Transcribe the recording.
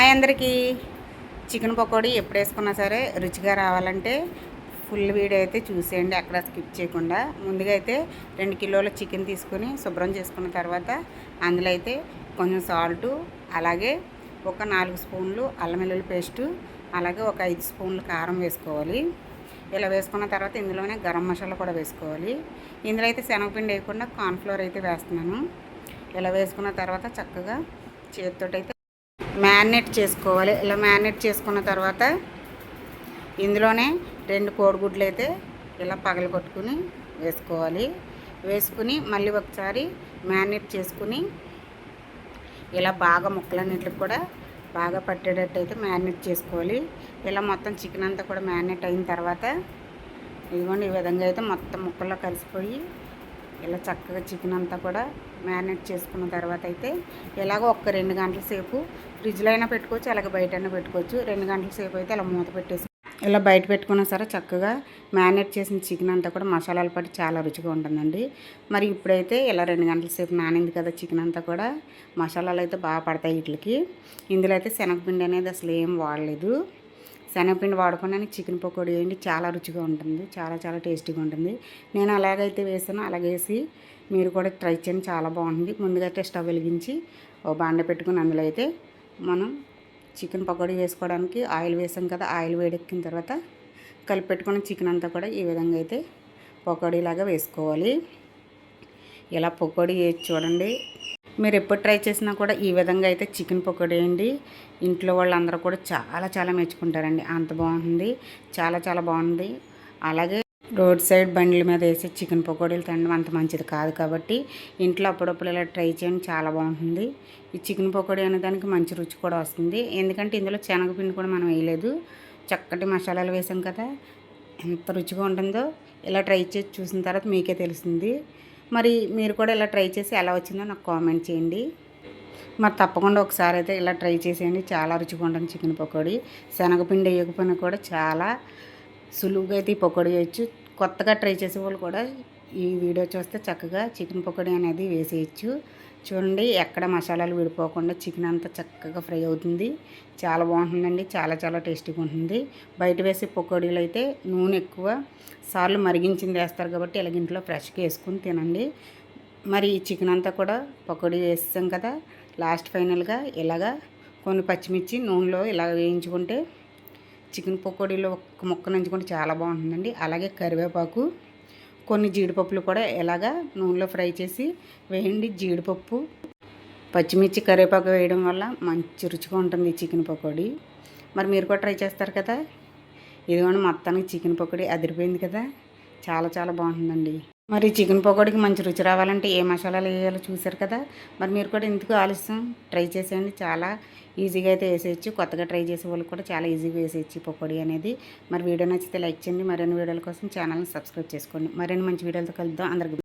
Hi అందరికీ. Chicken pakodi ఎప్పుడు వేసుకున్నా సరే రుచిగా రావాలంటే ఫుల్ వీడియో అయితే చూసేయండి అక్కడ స్కిప్ చేయకుండా. ముందుగా అయితే రెండు కిలోల చికెన్ తీసుకొని శుభ్రం చేసుకున్న తర్వాత అందులో అయితే కొంచెం సాల్టు అలాగే ఒక నాలుగు స్పూన్లు అల్లం వెల్లుల్లి పేస్టు అలాగే ఒక ఐదు స్పూన్లు కారం వేసుకోవాలి. ఇలా వేసుకున్న తర్వాత ఇందులోనే గరం మసాలా కూడా వేసుకోవాలి. ఇందులో అయితే శనగపిండి వేయకుండా కార్న్ఫ్లోర్ అయితే వేస్తున్నాను. ఇలా వేసుకున్న తర్వాత చక్కగా చేతితోటైతే మ్యారినేట్ చేసుకోవాలి. ఇలా మ్యారినేట్ చేసుకున్న తర్వాత ఇందులోనే రెండు కోడిగుడ్లు అయితే ఇలా పగల కొట్టుకుని వేసుకోవాలి. వేసుకుని మళ్ళీ ఒకసారి మ్యారినేట్ చేసుకుని ఇలా బాగా ముక్కలన్నింటికి కూడా బాగా పట్టేటట్టు అయితే మ్యారినేట్ చేసుకోవాలి. ఇలా మొత్తం చికెన్ అంతా కూడా మ్యారినేట్ అయిన తర్వాత ఇదిగోండి ఈ విధంగా అయితే మొత్తం ముక్కల్లో కలిసిపోయి ఇలా చక్కగా చికెన్ అంతా కూడా మ్యారినేట్ చేసుకున్న తర్వాత అయితే ఇలాగ ఒక్క రెండు గంటల సేపు ఫ్రిడ్జ్లో అయినా పెట్టుకోవచ్చు అలాగే బయట అయినా పెట్టుకోవచ్చు. రెండు గంటల సేపు అయితే ఇలా మూత పెట్టేసి ఇలా బయట పెట్టుకున్నా సరే చక్కగా మ్యారినేట్ చేసిన చికెన్ అంతా కూడా మసాలాలు పట్టి చాలా రుచిగా ఉంటుందండి. మరి ఇప్పుడైతే ఇలా రెండు గంటల సేపు నానింది కదా చికెన్ అంతా కూడా మసాలాలు అయితే బాగా పడతాయి వీటికి. ఇందులో అయితే శనగపిండి అనేది అసలు ఏం వాడలేదు. శనగపిండి వాడకుండా చికెన్ పకోడీ వేయండి చాలా రుచిగా ఉంటుంది చాలా చాలా టేస్టీగా ఉంటుంది. నేను అలాగైతే వేసాను అలాగేసి మీరు కూడా ట్రై చేయండి చాలా బాగుంటుంది. ముందుగా అయితే స్టవ్ వెలిగించి ఓ బాండ పెట్టుకుని అందులో అయితే మనం చికెన్ పకోడీ వేసుకోవడానికి ఆయిల్ వేసాం కదా ఆయిల్ వేడెక్కిన తర్వాత కలిపి పెట్టుకున్న చికెన్ అంతా కూడా ఈ విధంగా అయితే పకోడీలాగా వేసుకోవాలి. ఇలా పకోడీ వేసి చూడండి. మీరు ఎప్పుడు ట్రై చేసినా కూడా ఈ విధంగా అయితే చికెన్ పకోడీ అండి. ఇంట్లో వాళ్ళందరూ కూడా చాలా చాలా మెచ్చుకుంటారండి. అంత బాగుంటుంది. చాలా చాలా బాగుంది. అలాగే రోడ్ సైడ్ బండ్ల మీద వేసే చికెన్ పకోడీలు తినడం అంత మంచిది కాదు కాబట్టి ఇంట్లో అప్పుడప్పుడు ఇలా ట్రై చేయండి. చాలా బాగుంటుంది. ఈ చికెన్ పకోడీ అనే దానికి మంచి రుచి కూడా వస్తుంది. ఎందుకంటే ఇందులో శనగపిండి కూడా మనం వేయలేదు. చక్కటి మసాలాలు వేసాం కదా. ఎంత రుచిగా ఉంటుందో ఇలా ట్రై చేసి చూసిన తర్వాత మీకే తెలుస్తుంది. మరి మీరు కూడా ఇలా ట్రై చేసి ఎలా వచ్చిందో నాకు కామెంట్ చేయండి. మరి తప్పకుండా ఒకసారి అయితే ఇలా ట్రై చేసేయండి. చాలా రుచిగా ఉంటుంది చికెన్ పకోడీ. శనగపిండి వేయకపోయినా కూడా చాలా సులువుగా అయితే ఈ పకోడీ చేయొచ్చు. కొత్తగా ట్రై చేసే వాళ్ళు కూడా ఈ వీడియో చూస్తే చక్కగా చికెన్ పకోడీ అనేది వేసేయచ్చు. చూడండి ఎక్కడ మసాలాలు విడిపోకుండా చికెన్ అంతా చక్కగా ఫ్రై అవుతుంది. చాలా బాగుంటుందండి చాలా చాలా టేస్టీగా ఉంటుంది. బయట వేసే పకోడీలు అయితే నూనె ఎక్కువ. సార్లు మరిగించింది వేస్తారు కాబట్టి ఇలాగింట్లో ఫ్రెష్గా వేసుకుని తినండి. మరి ఈ చికెన్ అంతా కూడా పకోడీ వేస్తాం కదా లాస్ట్ ఫైనల్గా ఇలాగా కొన్ని పచ్చిమిర్చి నూనెలో ఇలా వేయించుకుంటే చికెన్ పకోడీలో ఒక్క ముక్క నంచుకుంటే చాలా బాగుంటుందండి. అలాగే కరివేపాకు కొన్ని జీడిపప్పులు కూడా ఎలాగా నూనెలో ఫ్రై చేసి వేయండి. జీడిపప్పు పచ్చిమిర్చి కరివేపాకు వేయడం వల్ల మంచి రుచిగా ఉంటుంది చికెన్ పకోడీ. మరి మీరు కూడా ట్రై చేస్తారు కదా? ఇదిగోండి మొత్తానికి చికెన్ పకోడీ అదిరిపోయింది కదా? చాలా చాలా బాగుంటుందండి. మరి చికెన్ పకోడీకి మంచి రుచి రావాలంటే ఏ మసాలాలు వేయాలో చూసారు కదా? మరి మీరు కూడా ఎందుకు ఆలస్యం? ట్రై చేసేయండి. చాలా ఈజీగా అయితే వేసేయచ్చు. కొత్తగా ట్రై చేసే వాళ్ళు కూడా చాలా ఈజీగా వేసేయచ్చు పకోడీ అనేది. మరి వీడియో నచ్చితే లైక్ చేయండి. మరిన్ని వీడియోల కోసం ఛానల్ని సబ్స్క్రైబ్ చేసుకోండి. మరిన్ని మంచి వీడియోలతో కలుద్దాం. అందరికి